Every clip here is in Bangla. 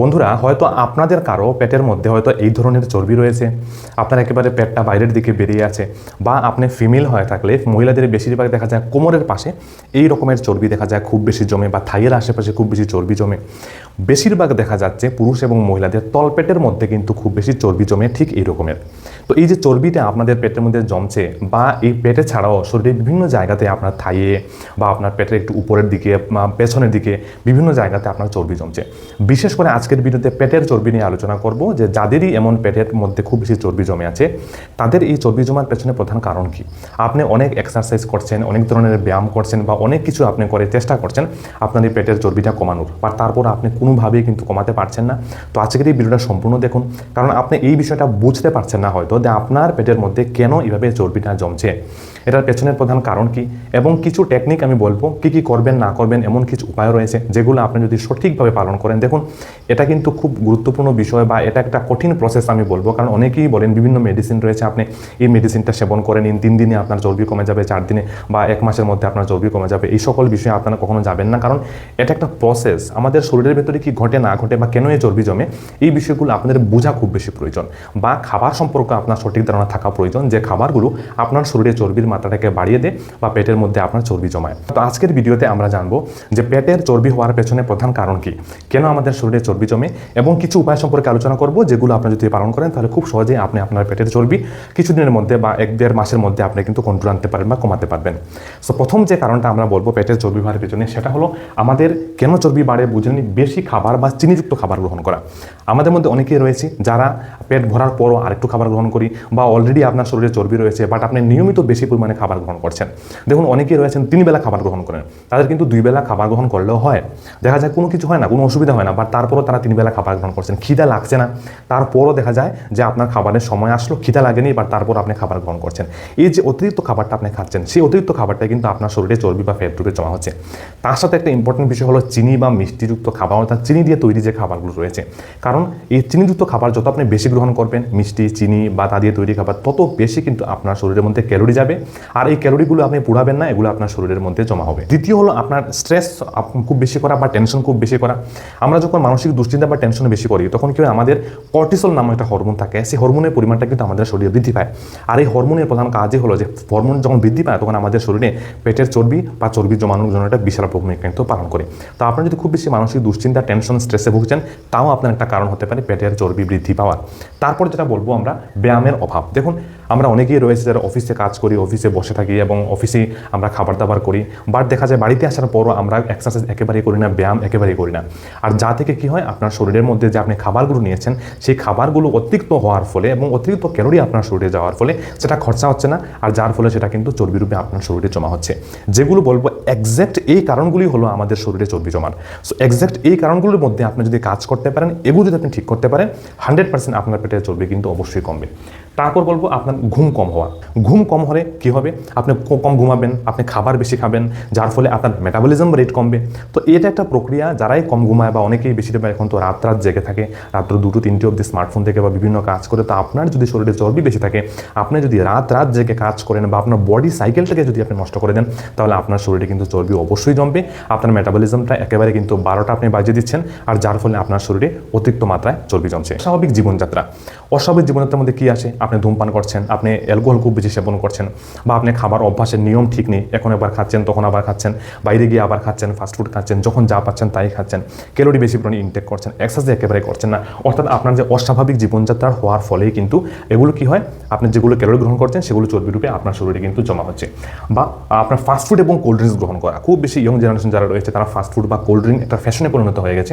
বন্ধুরা, হয়তো আপনাদের কারও পেটের মধ্যে হয়তো এই ধরনের চর্বি রয়েছে। আপনার একেবারে পেটটা বাইরের দিকে বেরিয়ে আছে বা আপনি ফিমেল হয়ে থাকলে মহিলাদের বেশিরভাগ দেখা যায় কোমরের পাশে এই রকমের চর্বি দেখা যায় খুব বেশি জমে বা থাইয়ের আশেপাশে খুব বেশি চর্বি জমে। বেশিরভাগ দেখা যাচ্ছে পুরুষ এবং মহিলাদের তলপেটের মধ্যে কিন্তু খুব বেশি চর্বি জমে ঠিক এই রকমের। তো এই যে চর্বিটা আপনাদের পেটের মধ্যে জমছে বা এই পেটে ছাড়াও শরীরের বিভিন্ন জায়গাতে আপনার থাইয়ে বা আপনার পেটের একটু উপরের দিকে পেছনের দিকে বিভিন্ন জায়গাতে আপনার চর্বি জমছে। বিশেষ করে আজকের ভিডিওতে পেটের চর্বি নিয়ে আলোচনা করব যে যাদেরই এমন পেটের মধ্যে খুব বেশি চর্বি জমে আছে, তাদের এই চর্বি জমার পেছনে প্রধান কারণ কি? আপনি অনেক এক্সারসাইজ করছেন, অনেক ধরনের ব্যায়াম করছেন বা অনেক কিছু আপনি করে চেষ্টা করছেন, আপনার এই পেটের চর্বিটা কমানোর। বা তারপর আপনি কোনোভাবেই কিন্তু কমাতে পারছেন না। তো আজকের এই ভিডিওটা সম্পূর্ণ দেখুন, কারণ আপনি এই বিষয়টা বুঝতে পারছেন না হয়তো যে আপনার পেটের মধ্যে কেন এভাবে চর্বিটা জমছে? এটার পেছনের প্রধান কারণ কি? এবং কিছু টেকনিক আমি বলব, কি কি করবেন, না করবেন, এমন কিছু উপায় রয়েছে যেগুলো আপনি যদি সঠিকভাবে পালন করেন। দেখুন, এটা কিন্তু খুব গুরুত্বপূর্ণ বিষয় বা এটা একটা কঠিন প্রসেস আমি বলব, কারণ অনেকেই বলেন বিভিন্ন মেডিসিন রয়েছে, আপনি এই মেডিসিনটা সেবন করে নিন তিন দিনে আপনার চর্বি কমে যাবে, চার দিনে বা এক মাসের মধ্যে আপনার চর্বি কমে যাবে। এই সকল বিষয়ে আপনারা কখনো যাবেন না, কারণ এটা একটা প্রসেস আমাদের শরীরের ভেতরে কি ঘটে, না ঘটে বা কেন এই চর্বি জমে, এই বিষয়গুলো আপনাদের বোঝা খুব বেশি প্রয়োজন। বা খাবার সম্পর্কে আপনার সঠিক ধারণা থাকা প্রয়োজন। যে খাবারগুলো আপনার শরীরে চর্বির মাত্রাটাকে বাড়িয়ে দেয় বা পেটের মধ্যে আপনার চর্বি জমায়। তো আজকের ভিডিওতে আমরা জানব যে পেটের চর্বি হওয়ার পেছনে প্রধান কারণ কি? কেন আমাদের শরীরে চর্বি জমে? এবং কিছু উপায় সম্পর্কে আলোচনা করব, যেগুলো আপনি যদি পালন করেন, তাহলে খুব সহজেই আপনি আপনার পেটের চর্বি কিছুদিনের মধ্যে বা এক, দেড় মাসের মধ্যে আপনি কিন্তু কন্ট্রোল আনতে পারেন বা কমাতে পারবেন। সো প্রথম যে কারণটা আমরা বলব পেটের চর্বি হওয়ার পেছনে, সেটা হলো আমাদের কেন চর্বি বাড়ে বুঝে বেশি খাবার বা চিনিযুক্ত খাবার গ্রহণ করা। আমাদের মধ্যে অনেকেই রয়েছে যারা পেট ভরার পরও আরেকটু খাবার গ্রহণ করি বা অলরেডি আপনার শরীরে চর্বি রয়েছে বাট আপনি নিয়মিত বেশি পরিমাণে খাবার গ্রহণ করছেন। দেখুন, অনেকেই রয়েছেন, তিন বেলা খাবার গ্রহণ করেন। তাদের কিন্তু দুই বেলা খাবার গ্রহণ করলেও হয়। দেখা যায় কোনো কিছু হয় না, কোনো অসুবিধা হয় না বাট তারপরও তারা তিন বেলা খাবার গ্রহণ করছেন। খিদা লাগছে না। তারপরও দেখা যায় যে আপনার খাবারের সময় আসলো, খিদা লাগেনি বাট তারপর আপনি খাবার গ্রহণ করছেন। এই যে অতিরিক্ত খাবারটা আপনি খাচ্ছেন, সেই অতিরিক্ত খাবারটা কিন্তু আপনার শরীরে চর্বি বা ফ্যাট রূপে জমা হচ্ছে। তার সাথে একটা ইম্পর্টেন্ট বিষয় হলো চিনি বা মিষ্টিযুক্ত খাবার, অর্থাৎ চিনি দিয়ে তৈরি যে খাবারগুলো রয়েছে। কারণ এই চিনিযুক্ত খাবার যত আপনি বেশি গ্রহণ করবেন, মিষ্টি, চিনি বা তা দিয়ে তৈরি খাবার তত বেশি কিন্তু আপনার শরীরের মধ্যে ক্যালোরি যাবে। আর এই ক্যালোরিগুলো আপনি পুড়াবেন না, এগুলো আপনার শরীরের মধ্যে জমা হবে। দ্বিতীয় হলো আপনার স্ট্রেস খুব বেশি করা বা টেনশন খুব বেশি করা। আমরা যখন মানসিক দুশ্চিন্তা বা টেনশন বেশি করি, তখন কি আমাদের কর্টিসল নামে একটা হরমোন থাকে। সেই হরমোনের পরিমাণটা কিন্তু আমাদের শরীরে বৃদ্ধি পায়। আর এই হরমোনের প্রধান কাজই হলো যে, হরমোন যখন বৃদ্ধি পায়, তখন আমাদের শরীরে পেটের চর্বি বা চর্বি জমানোর জন্য একটা বিশাল ভূমিকা কিন্তু পালন করে। তো আপনার যদি খুব বেশি মানসিক দুশ্চিন্তা, টেনশন, স্ট্রেসে ভুগছেন, তাও আপনার একটা কারণ হতে পারে পেটের চর্বি বৃদ্ধি পাওয়ার। তারপর যেটা বলব আমরা ব্যায়ামের অভাব। দেখুন, আমরা অনেকেই রয়েছে যারা অফিসে কাজ করি অফিসে বসে থাকি এবং অফিসে আমরা খাবার দাবার করি। বাট দেখা যায় বাড়িতে আসার পরও আমরা এক্সারসাইজ একেবারেই করি না, ব্যায়াম একেবারেই করি না। আর যা থেকে কি হয়, আপনার শরীরের মধ্যে যে আপনি খাবারগুলো নিয়েছেন, সেই খাবারগুলো অতিরিক্ত হওয়ার ফলে এবং অতিরিক্ত ক্যালোরি আপনার শরীরে যাওয়ার ফলে সেটা খরচা হচ্ছে না, আর যার ফলে সেটা কিন্তু চর্বি রূপে আপনার শরীরে জমা হচ্ছে। যেগুলো বলব একজ্যাক্ট এই কারণগুলি হলো আমাদের শরীরে চর্বি জমার সো একজ্যাক্ট এই কারণগুলোর মধ্যে আপনি যদি কাজ করতে পারেন, এগুলো যদি আপনি ঠিক করতে পারেন হান্ড্রেড পার্সেন্ট আপনার পেটের চর্বি কিন্তু অবশ্যই কমবে। তারপর বলব আপনার ঘুম কম হওয়া। ঘুম কম হলে কী হবে? আপনি কম ঘুমাবেন, আপনি খাবার বেশি খাবেন, যার ফলে আপনার মেটাবলিজম রেট কমবে। তো এটা একটা প্রক্রিয়া, যারাই কম ঘুমায় বা অনেকেই বেশিরভাগ এখন তো রাত রাত জেগে থাকে, রাত্র দুটো, তিনটে অবধি স্মার্টফোন থেকে বা বিভিন্ন কাজ করে, তো আপনার যদি শরীরে চর্বি বেশি থাকে, আপনি যদি রাত রাত জেগে কাজ করেন বা আপনার বডি সাইকেলটাকে যদি আপনি নষ্ট করে দেন, তাহলে আপনার শরীরে কিন্তু চর্বি অবশ্যই জমবে। আপনার মেটাবলিজমটা একেবারে কিন্তু বারোটা আপনি বাজিয়ে দিচ্ছেন, আর যার ফলে আপনার শরীরে অতিরিক্ত মাত্রায় চর্বি জমছে। স্বাভাবিক জীবনযাত্রা। অস্বাভাবিক জীবনযাত্রার মধ্যে কী আসে আপনি ধূমপান করছেন, আপনি অ্যালকোহল খুব বেশি সেবন করছেন বা আপনি খাবার অভ্যাসের নিয়ম ঠিক নেই, এখন একবার খাচ্ছেন, তখন আবার খাচ্ছেন, বাইরে গিয়ে আবার খাচ্ছেন ফাস্টফুড খাচ্ছেন, যখন যা পাচ্ছেন তাই খাচ্ছেন ক্যালোরি বেশি পরিমাণে ইনটেক করছেন এক্সারসাইজ একেবারে করছেন না। অর্থাৎ আপনার যে অস্বাভাবিক জীবনযাত্রা হওয়ার ফলেই কিন্তু এগুলো কি হয়? আপনি যেগুলো ক্যালোরি গ্রহণ করছেন, সেগুলো চর্বি রূপে আপনার শরীরে কিন্তু জমা হচ্ছে। বা আপনার ফাস্টফুড এবং কোল্ড ড্রিঙ্কস গ্রহণ করা। খুব বেশি ইয়ং জেনারেশন যারা রয়েছে, তারা ফাস্টফুড বা কোল্ড ড্রিঙ্ক একটা ফ্যাশনে পরিণত হয়ে গেছে।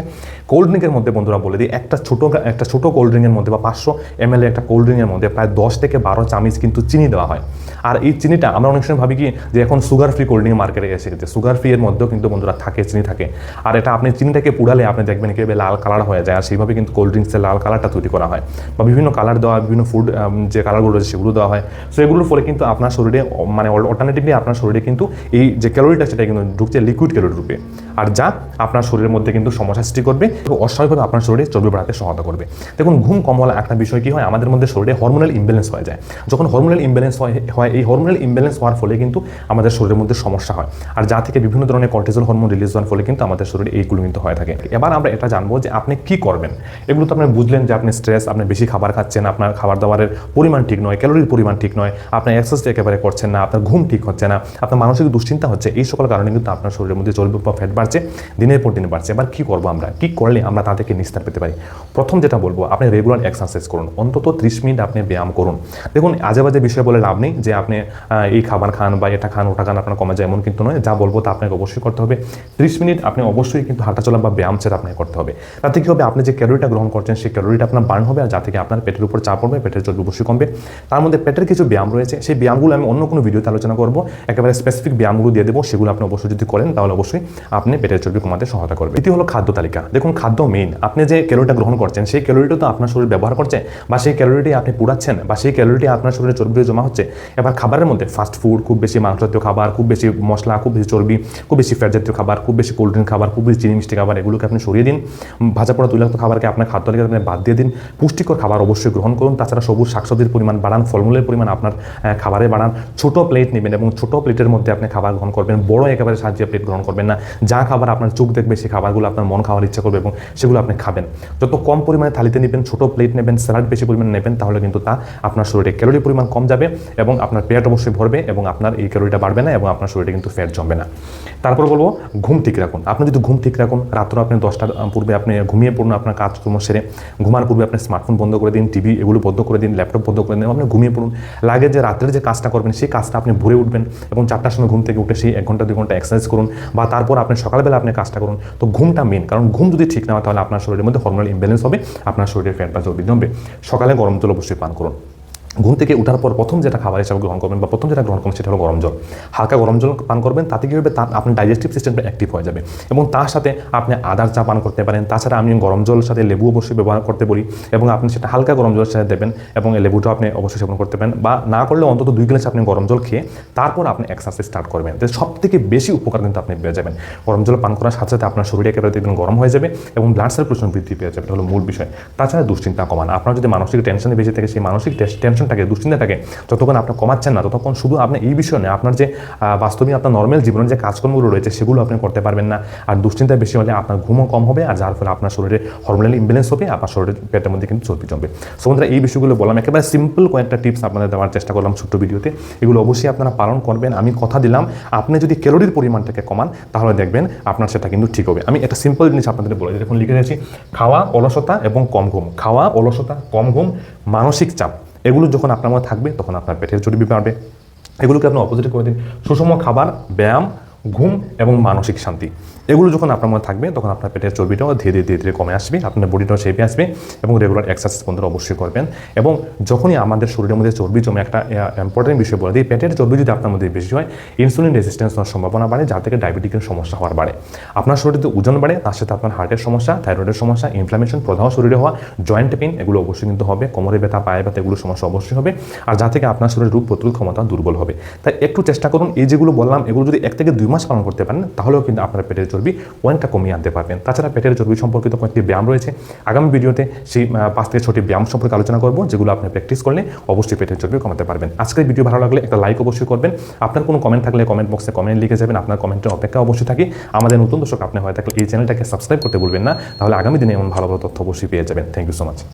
কোল্ড ড্রিঙ্কের মধ্যে বন্ধুরা বলে দিই, একটা ছোটো একটা ছোটো কোল্ড ড্রিঙ্কের মধ্যে বা পাঁচশো এম একটা কোল্ড ড্রিঙ্কের মধ্যে প্রায় দশ থেকে বারো চামচ কিন্তু চিনি দেওয়া হয়। আর এই চিনিটা আমরা অনেক সময় ভাবি কি যে এখন সুগার ফ্রি কোল্ড ড্রিঙ্ক মার্কেটে এসে গেছে। সুগার ফ্রি এর মধ্যেও কিন্তু বন্ধুরা থাকে, চিনি থাকে। আর এটা আপনি চিনিটাকে পুড়ালে আপনি দেখবেন কীভাবে লাল কালার হয়ে যায়। আর সেইভাবে কিন্তু কোল্ড ড্রিঙ্কসের লাল কালারটা তৈরি করা হয়। বা বিভিন্ন কালার দেওয়া, বিভিন্ন ফুড যে কালারগুলো রয়েছে সেগুলো দেওয়া হয়। সো এগুলোর ফলে কিন্তু আপনার শরীরে মানে অল্টারনেটিভলি আপনার শরীরে কিন্তু এই যে ক্যালোরিটা সেটা কিন্তু ঢুকছে লিকুইড ক্যালোরি রূপে। আর যা আপনার শরীরের মধ্যে কিন্তু সমস্যা সৃষ্টি করবে এবং অস্বাভাবিকভাবে আপনার শরীরে চর্বি বাড়াতে সহায়তা করবে। দেখুন, ঘুম কম হলে একটা বিষয় কি হয়? আমাদের মধ্যে শরীরে হরমোনাল ইমব্যালেন্স হয়ে যায়। যখন হরমোনাল ইমব্যালেন্স হয় এই হরমোনাল ইমব্যালেন্স হওয়ার ফলে কিন্তু আমাদের শরীরের মধ্যে সমস্যা হয়। আর যা থেকে বিভিন্ন ধরনের কর্টিজল হরমোন রিলিজ হওয়ার ফলে কিন্তু আমাদের শরীরে এইগুলো কিন্তু হয়ে থাকে। এবার আমরা এটা জানব যে আপনি কি করবেন? এগুলো তো আপনি বুঝলেন যে আপনি স্ট্রেস আপনি বেশি খাবার খাচ্ছেন, আপনার খাবার দাবারের পরিমাণ ঠিক নয় ক্যালোরির পরিমাণ ঠিক নয় আপনি এক্সারসাইজ একেবারে করছেন না, আপনার ঘুম ঠিক হচ্ছে না, আপনার মানসিক দুশ্চিন্তা হচ্ছে, এই সকল কারণে কিন্তু আপনার শরীরের মধ্যে চর্বি বা ফ্যাট বাড়ছে, দিনের পর দিন বাড়ছে। এবার কি করব আমরা? কি করলে আমরা তা থেকে নিস্তার পেতে পারি? প্রথম যেটা বলব, আপনি রেগুলার এক্সারসাইজ করুন। অন্তত ত্রিশ মিনিট আপনি ব্যায়াম করুন। দেখুন, আজে বাজে বিষয় বলে লাভ নেই যে আপনি এই খাবার খান বা এটা খান, ওটা খান, আপনার কমে যায় এমন কিন্তু নয়। যা বলব তা আপনাকে অবশ্যই করতে হবে। ত্রিশ মিনিট আপনি অবশ্যই কিন্তু হাঁটাচলা বা ব্যায়াম সেটা আপনাকে করতে হবে। তাতে কী হবে? আপনি যে ক্যালোরিটা গ্রহণ করছেন, সেই ক্যালোরিটা আপনার বার্ন হবে আর যা থেকে আপনার পেটের উপর চাপ পড়বে, পেটের চর্বি অবশ্যই কমবে। তার মধ্যে পেটের কিছু ব্যায়াম রয়েছে, সেই ব্যায়ামগুলো আমি অন্য কোনো ভিডিওতে আলোচনা করব। একেবারে স্পেসিফিক ব্যায়ামগুলো দিয়ে দেবো, সেগুলো আপনি অবশ্যই যদি করেন, তাহলে অবশ্যই আপনি পেটের চর্বি কমাতে সহায়তা করবে। এটি হলো খাদ্য তালিকা। দেখুন, খাদ্য মেইন আপনি যে ক্যালোরিটা গ্রহণ করছেন, সেই ক্যালোরিটা তো আপনার শরীর ব্যবহার করছে বা সেই ক্যালোরিটি আপনি পুড়াচ্ছেন বা সেই ক্যালোরিটি আপনার শরীরে চর্বি জমা হচ্ছে, এবার খাবারের মধ্যে ফাস্ট ফুড খুব বেশি মাংস জাতীয় খাবার, খুব বেশি মশলা, খুব বেশি চর্বি, খুব বেশি ফ্যাট জাতীয় খাবার, খুব বেশি কোল্ড ড্রিঙ্ক খাবার, খুব বেশি চিনি মিষ্টি খাবার, এগুলোকে আপনি সরিয়ে দিন। ভাজা পোড়া তৈলাক্ত খাবারকে আপনার খাদ্য তালিকা আপনি বাদ দিয়ে দিন। পুষ্টিকর খাবার অবশ্যই গ্রহণ করুন। তাছাড়া সবুজ শাকসবজির পরিমাণ বাড়ান, ফলমূলের পরিমাণ আপনার খাবারে বাড়ান। ছোট প্লেট নেবেন এবং ছোট প্লেটের মধ্যে আপনি খাবার গ্রহণ করবেন। বড় একেবারে সাজিয়ে প্লেট গ্রহণ করবেন না। যা খাবার আপনার চোখ দেখবে, সেই খাবারগুলো আপনার মন খাওয়ার ইচ্ছা করবে এবং সেগুলো আপনি খাবেন। যত কম পরিমাণে থালিতে নেবেন, ছোট প্লেট নেবেন স্যালাড বেশি পরিমাণে নেবেন, তাহলে কিন্তু তা আপনার শরীরে ক্যালোরি পরিমাণ কম যাবে এবং আপনার পেট অবশ্যই ভরবে এবং আপনার এই ক্যালোরিটা বাড়বে না এবং আপনার শরীরে কিন্তু ফ্যাট জমবে না। তারপর বলব, ঘুম ঠিক রাখুন। আপনি যদি ঘুম ঠিক রাখুন, রাত্রে আপনি দশটার পূর্বে আপনি ঘুমিয়ে পড়ুন আপনার কাজকর্ম সেরে, ঘুমার পূর্বে আপনি স্মার্টফোন বন্ধ করে দিন টিভি এগুলো বন্ধ করে দিন ল্যাপটপ বন্ধ করে দিন আপনি ঘুমিয়ে পড়ুন। লাগে যে রাত্রের যে কাজটা করবেন, সেই কাজটা আপনি ভরে উঠবেন এবং চারটার সময় ঘুম থেকে উঠে সেই এক ঘণ্টা, দুই ঘণ্টা এক্সারসাইজ করুন বা তারপর আপনি সকালবেলা আপনি কাজটা করুন। তো ঘুমটা মেন কারণ ঘুম যদি ঠিক না হয় তাহলে আপনার শরীরের মধ্যে হরমোনাল ইমব্যালেন্স হবে, আপনার শরীরের ফ্যাট বা চর্বি জমবে। সকালে গরম জল অবশ্যই পান করুন। ঘুম থেকে ওঠার পর প্রথম যেটা খাবার হিসাবে গ্রহণ করবেন বা প্রথম যেটা গ্রহণ করবেন সেটা হলো গরম জল। হালকা গরম জল পান করবেন, তাতে কী হবে? তার আপনার ডাইজেস্টিভ সিস্টেমটা অ্যাক্টিভ হয়ে যাবে। এবং তার সাথে আপনি আদার চা পান করতে পারেন, তাছাড়া আমি গরম জলের সাথে লেবু অবশ্যই ব্যবহার করতে বলি এবং আপনি সেটা হালকা গরম জলের সাথে দেবেন এবং লেবুটাও আপনি অবশ্যই সেবন করতে পারেন বা না করলে অন্তত দুই গ্লাস আপনি গরম জল খেয়ে তারপর আপনি এক্সারসাইজ স্টার্ট করবেন। তো সব থেকে বেশি উপকার কিন্তু আপনি পেয়ে যাবেন। গরম জল পান করার সাথে সাথে আপনার শরীরে একেবারে দেখবেন গরম হয়ে যাবে এবং ব্লাড সার্কুলেশন বৃদ্ধি পেয়ে যাবে। এটা হলো মূল বিষয়। তাছাড়া দুশ্চিন্তা কমান। আপনার যদি মানসিক টেনশনে বেশি থাকে, সেই মানসিক টেনশনটাকে দুশ্চিন্তাটাকে যতক্ষণ আপনি কমাচ্ছেন না, ততক্ষণ শুধু আপনি এই বিষয় নয়, আপনার যে বাস্তবে আপনার নর্মাল জীবনের যে কাজকর্মগুলো রয়েছে, সেগুলো আপনি করতে পারবেন না। আর দুশ্চিন্তা বেশি হলে আপনার ঘুমও কম হবে, আর যার ফলে আপনার শরীরে হরমোনাল ইমব্যালেন্স হবে, আপনার শরীরের পেটের মধ্যে কিন্তু চর্বি জমবে। সো বন্ধুরা, এই বিষয়গুলো বললাম, একেবারে সিম্পল কয়েকটা টিপস আপনাদের দেওয়ার চেষ্টা করলাম ছোট্ট ভিডিওতে। এগুলো অবশ্যই আপনারা পালন করবেন। আমি কথা দিলাম, আপনি যদি ক্যালোরির পরিমাণটাকে কমান, তাহলে দেখবেন আপনার সেটা কিন্তু ঠিক হবে। আমি একটা সিম্পল জিনিস আপনাদের বলে। দেখুন, লিখে রেখেছি খাওয়া অলসতা এবং কম ঘুম। খাওয়া অলসতা, কম ঘুম, মানসিক চাপ। এগুলো যখন আপনার মধ্যে থাকবে, তখন আপনার পেটের চর্বি বাড়বে। এগুলোকে আপনি অপোজিট করে দিন। সুষম খাবার, ব্যায়াম, ঘুম এবং মানসিক শান্তি। এগুলো যখন আপনার মধ্যে থাকবে, তখন আপনার পেটের চর্বিটাও ধীরে ধীরে ধীরে ধীরে কমে আসবে, আপনার বডিটাও শেপে আসবে এবং রেগুলার এক্সারসাইজ বন্ধুরা অবশ্যই করবেন। এবং যখনই আমাদের শরীরের মধ্যে চর্বি জমে একটা ইম্পর্টেন্ট বিষয় বলে দিই, পেটের চর্বি যদি আপনার মধ্যে বেশি হয় ইনসুলিন রেজিস্ট্যান্স হওয়ার সম্ভাবনা বাড়ে যার থেকে ডায়াবেটিকের সমস্যা হওয়ার বাড়ে। আপনার শরীরে ওজন বাড়ে, তার সাথে আপনার হার্টের সমস্যা থাইরয়েডের সমস্যা ইনফ্লামেশন প্রধান শরীরে হওয়া জয়েন্ট পেন এগুলো অবশ্যই কিন্তু হবে, কোমরে ব্যথা, পায়ে ব্যথা এগুলো সমস্যা অবশ্যই হবে, আর যা থেকে আপনার শরীরের রোগ প্রতিরোধ ক্ষমতা দুর্বল হবে। তাই একটু চেষ্টা করুন, এই যেগুলো বললাম, এগুলো যদি এক থেকে দুই মাস পালন করতে পারেন, তাহলেও কিন্তু আপনার পেটের চর্বি অনেকটা কমিয়ে আনতে পারবেন। তাছাড়া পেটের চর্বি সম্পর্কিত কয়েকটি ব্যায়াম রয়েছে। আগামী ভিডিওতে সেই পাঁচ থেকে ছটি ব্যায়াম সম্পর্কে আলোচনা করব, যেগুলো আপনি প্র্যাকটিস করলে অবশ্যই পেটের চর্বি কমাতে পারবেন। আজকের ভিডিও ভালো লাগলে একটা লাইক অবশ্যই করবেন। আপনার কোনো কমেন্ট থাকলে কমেন্ট বক্সে কমেন্ট লিখে যাবেন। আপনার কমেন্টের অপেক্ষা অবশ্যই থাকি। আমাদের নতুন দর্শক আপনি হয়ে থাকলে এই চ্যানেলটাকে সাবস্ক্রাইব করতে ভুলবেন না। তাহলে আগামী দিনে এমন ভালো ভালো তথ্য অবশ্যই পেয়ে যাবেন। Thank you so much